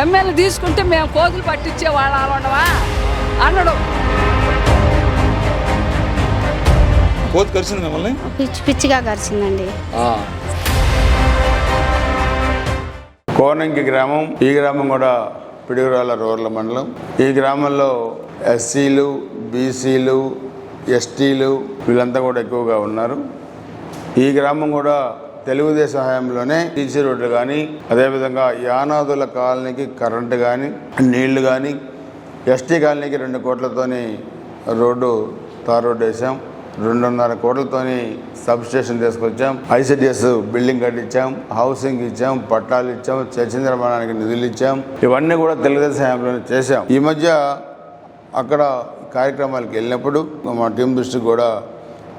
MLA తీసుకుంటే మేము కోతులు పట్టించే వాళ్ళ ఉండవా? అన్నాడు. కోతి కలిసింది మిమ్మల్ని? పిచ్చి పిచ్చిగా గరిచిందండి కోనంకి గ్రామం ఈ గ్రామం కూడా పిడుగురాల రూరల్ మండలం. ఈ గ్రామంలో ఎస్సీలు బీసీలు ఎస్టీలు వీళ్ళంతా కూడా ఎక్కువగా ఉన్నారు. ఈ గ్రామం కూడా తెలుగుదేశం హయాంలోనే టీసీ రోడ్లు కానీ అదేవిధంగా యానాదుల కాలనీకి కరెంటు కానీ నీళ్ళు కానీ ఎస్టీ కాలనీకి రెండు కోట్లతోని రోడ్డు తార్ రోడ్డు వేసాం. రెండున్నర కోట్లతోని సబ్ స్టేషన్ తీసుకొచ్చాం. ఐసిడిఎస్ బిల్డింగ్ కట్టించాం. హౌసింగ్ ఇచ్చాం. పట్టాలు ఇచ్చాం. చర్చి నిర్మాణానికి నిధులు ఇచ్చాం. ఇవన్నీ కూడా తెలుగుదేశం హయాంలోనే చేశాం. ఈ మధ్య అక్కడ కార్యక్రమాలకు వెళ్ళినప్పుడు మా టీం దృష్టికి కూడా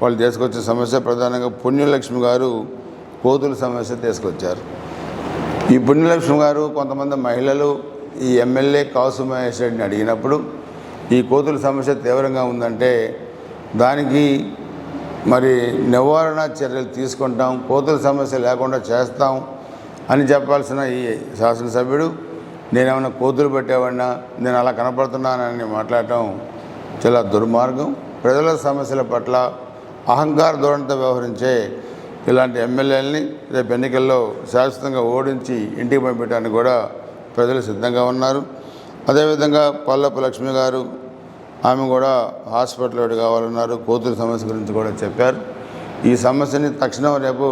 వాళ్ళు తీసుకొచ్చే సమస్య ప్రధానంగా పుణ్యలక్ష్మి గారు కోతుల సమస్య తీసుకొచ్చారు. ఈ పుణ్యలక్ష్మి గారు కొంతమంది మహిళలు ఈ ఎమ్మెల్యే కాసు మహేష్ రెడ్డిని అడిగినప్పుడు ఈ కోతుల సమస్య తీవ్రంగా ఉందంటే దానికి మరి నివారణ చర్యలు తీసుకుంటాం కోతుల సమస్య లేకుండా చేస్తాం అని చెప్పాల్సిన ఈ శాసనసభ్యుడు నేనేమైనా కోతులు పెట్టేవాడినా నేను అలా కనపడుతున్నానని మాట్లాడటం చాలా దుర్మార్గం. ప్రజల సమస్యల పట్ల అహంకార ధోరణితో వ్యవహరించే ఇలాంటి ఎమ్మెల్యేలని రేపు ఎన్నికల్లో శాశ్వతంగా ఓడించి ఇంటికి పంపించడానికి కూడా ప్రజలు సిద్ధంగా ఉన్నారు. అదేవిధంగా పల్లపు లక్ష్మి గారు ఆమె కూడా హాస్పిటల్ ఒకటి కావాలన్నారు కోతుల సమస్య గురించి కూడా చెప్పారు. ఈ సమస్యని తక్షణం రేపు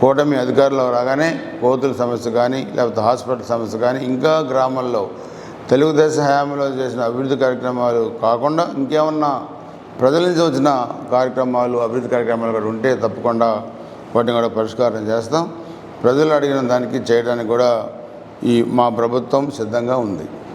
కూటమి అధికారులు రాగానే కోతుల సమస్య కానీ లేకపోతే హాస్పిటల్ సమస్య కానీ ఇంకా గ్రామాల్లో తెలుగుదేశం హయాంలో చేసిన అభివృద్ధి కార్యక్రమాలు కాకుండా ఇంకేమన్నా ప్రజల నుంచి వచ్చిన కార్యక్రమాలు అభివృద్ధి కార్యక్రమాలు కూడా ఉంటే తప్పకుండా వాటిని కూడా పరిష్కారం చేస్తాం. ప్రజలు అడిగిన దానికి చేయడానికి కూడా ఈ మా ప్రభుత్వం సిద్ధంగా ఉంది.